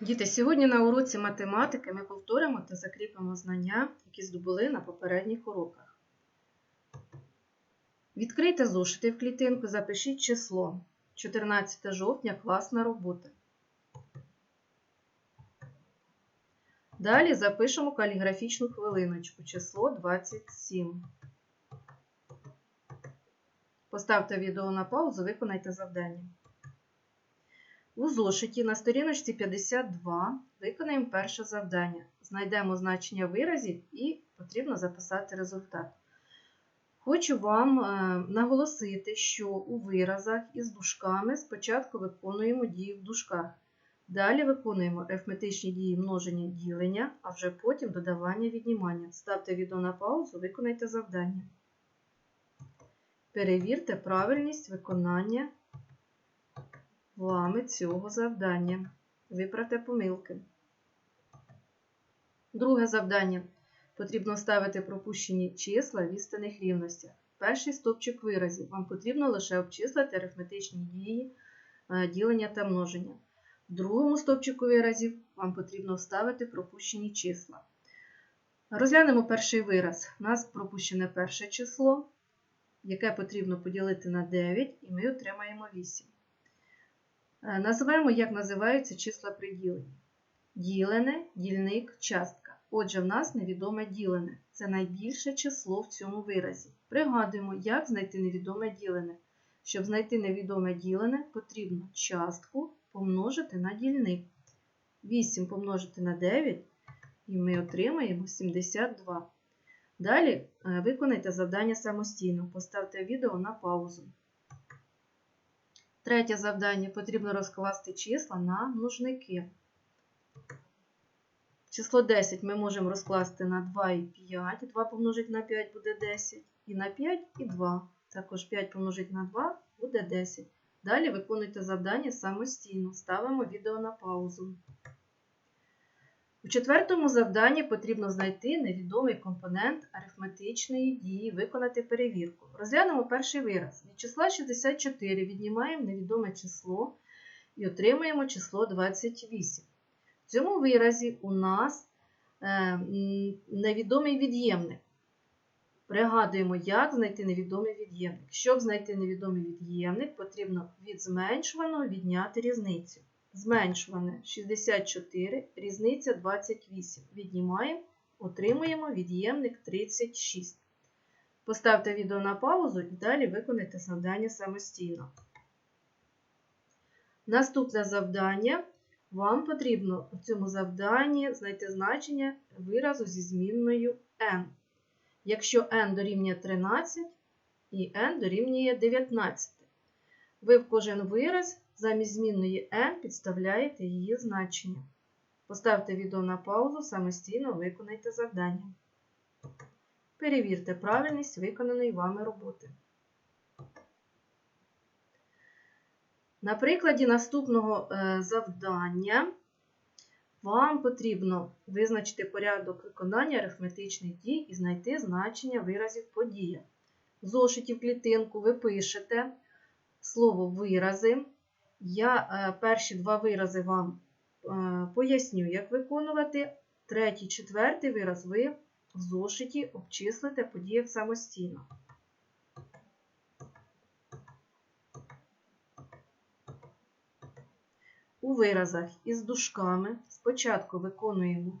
Діти, сьогодні на уроці математики ми повторимо та закріпимо знання, які здобули на попередніх уроках. Відкрийте зошити в клітинку, запишіть число. 14 жовтня класна робота. Далі запишемо каліграфічну хвилиночку, число 27. Поставте відео на паузу, виконайте завдання. У зошиті на сторіночці 52 виконаємо перше завдання. Знайдемо значення виразів і потрібно записати результат. Хочу вам е, наголосити, що у виразах із дужками спочатку виконуємо дії в дужках. Далі виконуємо арифметичні дії множення ділення, а вже потім додавання віднімання. Ставте відео на паузу, виконайте завдання. Перевірте правильність виконання вами цього завдання. Виправте помилки. Друге завдання. Потрібно ставити пропущені числа в істинних рівностях. Перший стовпчик виразів. Вам потрібно лише обчислити арифметичні дії е, ділення та множення. В другому стовпчику виразів вам потрібно вставити пропущені числа. Розглянемо перший вираз. У нас пропущене перше число, яке потрібно поділити на 9, і ми отримаємо 8. Е, Називаємо, як називаються числа при діленні. Ділене, дільник, частка. Отже, в нас невідоме ділене. Це найбільше число в цьому виразі. Пригадуємо, як знайти невідоме ділене. Щоб знайти невідоме ділене, потрібно частку помножити на дільник. 8 помножити на 9, і ми отримаємо 72. Далі е, виконайте завдання самостійно. Поставте відео на паузу. Третє завдання потрібно розкласти числа на множники. Число 10 ми можемо розкласти на 2 і 5. 2 помножити на 5 буде 10. І на 5 і 2. Також 5 помножити на 2 буде 10. Далі виконуйте завдання самостійно. Ставимо відео на паузу. У четвертому завданні потрібно знайти невідомий компонент арифметичної дії, виконати перевірку. Розглянемо перший вираз. Від числа 64 віднімаємо невідоме число і отримаємо число 28. В цьому виразі у нас е, невідомий від'ємник. Пригадуємо, як знайти невідомий від'ємник. Щоб знайти невідомий від'ємник, потрібно від зменшуваного відняти різницю. Зменшуване 64, різниця 28. Віднімаємо, отримуємо від'ємник 36. Поставте відео на паузу і далі виконайте завдання самостійно. Наступне завдання. Вам потрібно у цьому завданні знайти значення виразу зі змінною n. Якщо n дорівнює 13 і n дорівнює 19. Ви в кожен вираз замість змінної n підставляєте її значення. Поставте відео на паузу, самостійно виконайте завдання. Перевірте правильність виконаної вами роботи. На прикладі наступного е, завдання вам потрібно визначити порядок виконання арифметичних дій і знайти значення виразів подія. В зошиті в клітинку ви пишете слово вирази. Я е, перші два вирази вам е, поясню, як виконувати. Третій, четвертий вираз ви в зошиті обчислите подіях самостійно. У виразах із дужками спочатку виконуємо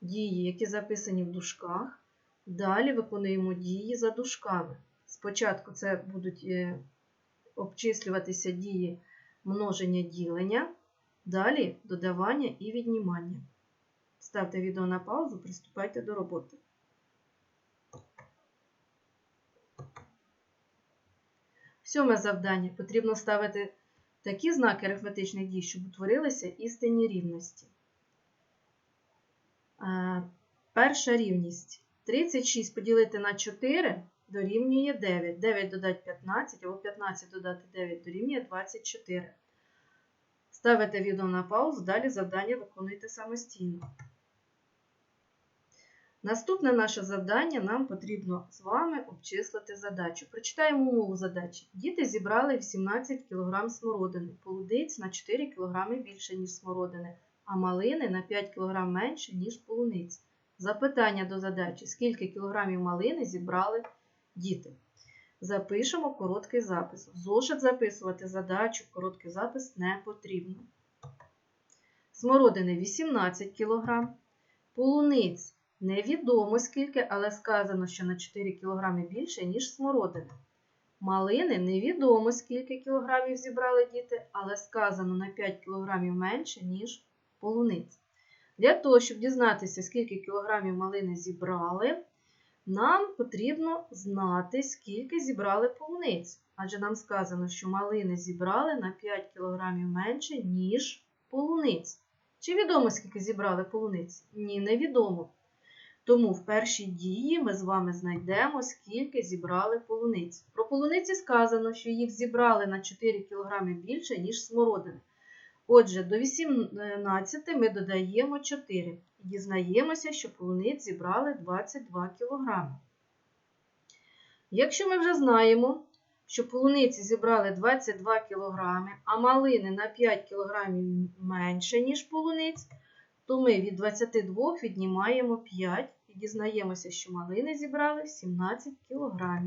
дії, які записані в дужках, далі виконуємо дії за дужками. Спочатку це будуть е, обчислюватися дії множення ділення, далі додавання і віднімання. Ставте відео на паузу, приступайте до роботи. Сьоме завдання потрібно ставити такі знаки арифметичних дій, щоб утворилися істинні рівності. Перша рівність 36 поділити на 4 дорівнює 9. 9 додати 15, або 15 додати 9 дорівнює 24. Ставите відео на паузу, далі завдання виконуйте самостійно. Наступне наше завдання нам потрібно з вами обчислити задачу. Прочитаємо умову задачі. Діти зібрали 18 кг смородини, полудиць на 4 кг більше, ніж смородини. а малини на 5 кг менше, ніж полуниці. Запитання до задачі: скільки кілограмів малини зібрали діти? Запишемо короткий запис. В зошит записувати задачу, короткий запис не потрібно. Смородини 18 кг. Полуниць невідомо скільки, але сказано, що на 4 кг більше, ніж смородини. Малини невідомо скільки кілограмів зібрали діти, але сказано на 5 кілограмів менше, ніж полуниць. Для того, щоб дізнатися, скільки кілограмів малини зібрали, нам потрібно знати, скільки зібрали полуниць. Адже нам сказано, що малини зібрали на 5 кілограмів менше, ніж полуниць. Чи відомо, скільки зібрали полуниць? Ні, невідомо. Тому в першій дії ми з вами знайдемо, скільки зібрали полуниць. Про полуниці сказано, що їх зібрали на 4 кг більше, ніж смородини. Отже, до 18 ми додаємо 4 і дізнаємося, що полуниць зібрали 22 кг. Якщо ми вже знаємо, що полуниці зібрали 22 кг, а малини на 5 кг менше, ніж полуниць, то ми від 22 віднімаємо 5 і дізнаємося, що малини зібрали 17 кг.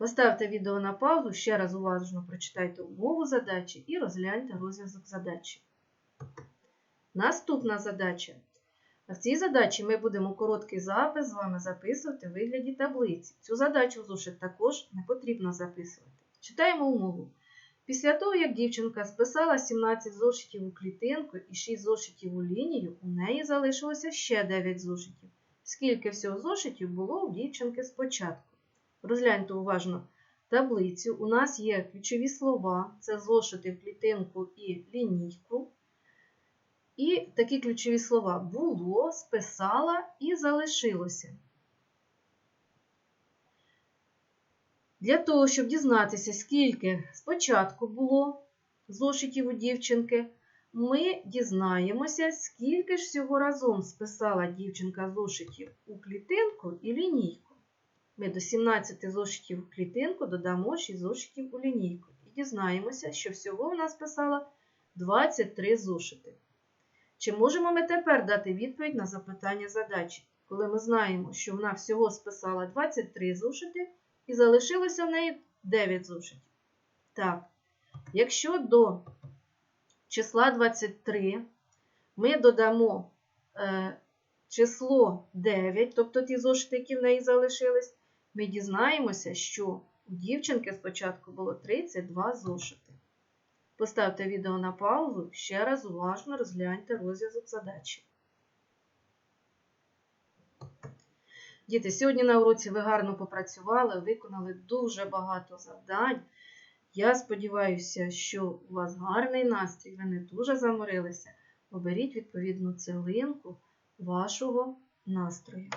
Поставте відео на паузу, ще раз уважно прочитайте умову задачі і розгляньте розв'язок задачі. Наступна задача. В цій задачі ми будемо короткий запис з вами записувати в вигляді таблиці. Цю задачу в зошит також не потрібно записувати. Читаємо умову. Після того, як дівчинка списала 17 зошитів у клітинку і 6 зошитів у лінію, у неї залишилося ще 9 зошитів. Скільки всього зошитів було у дівчинки спочатку? Розгляньте уважно таблицю. У нас є ключові слова, це зошити клітинку і лінійку. І такі ключові слова було, списала і залишилося. Для того, щоб дізнатися, скільки спочатку було зошитів у дівчинки, ми дізнаємося, скільки ж всього разом списала дівчинка зошитів у клітинку і лінійку. Ми до 17 зошитів в клітинку додамо 6 зошитів у лінійку. І дізнаємося, що всього вона списала 23 зошити. Чи можемо ми тепер дати відповідь на запитання задачі, коли ми знаємо, що вона всього списала 23 зошити і залишилося в неї 9 зошитів? Так, якщо до числа 23 ми додамо е, число 9, тобто ті зошити, які в неї залишились, ми дізнаємося, що у дівчинки спочатку було 32 зошити. Поставте відео на паузу, ще раз уважно розгляньте розв'язок задачі. Діти, сьогодні на уроці ви гарно попрацювали, виконали дуже багато завдань. Я сподіваюся, що у вас гарний настрій, ви не дуже заморилися. Оберіть відповідну цеглинку вашого настрою.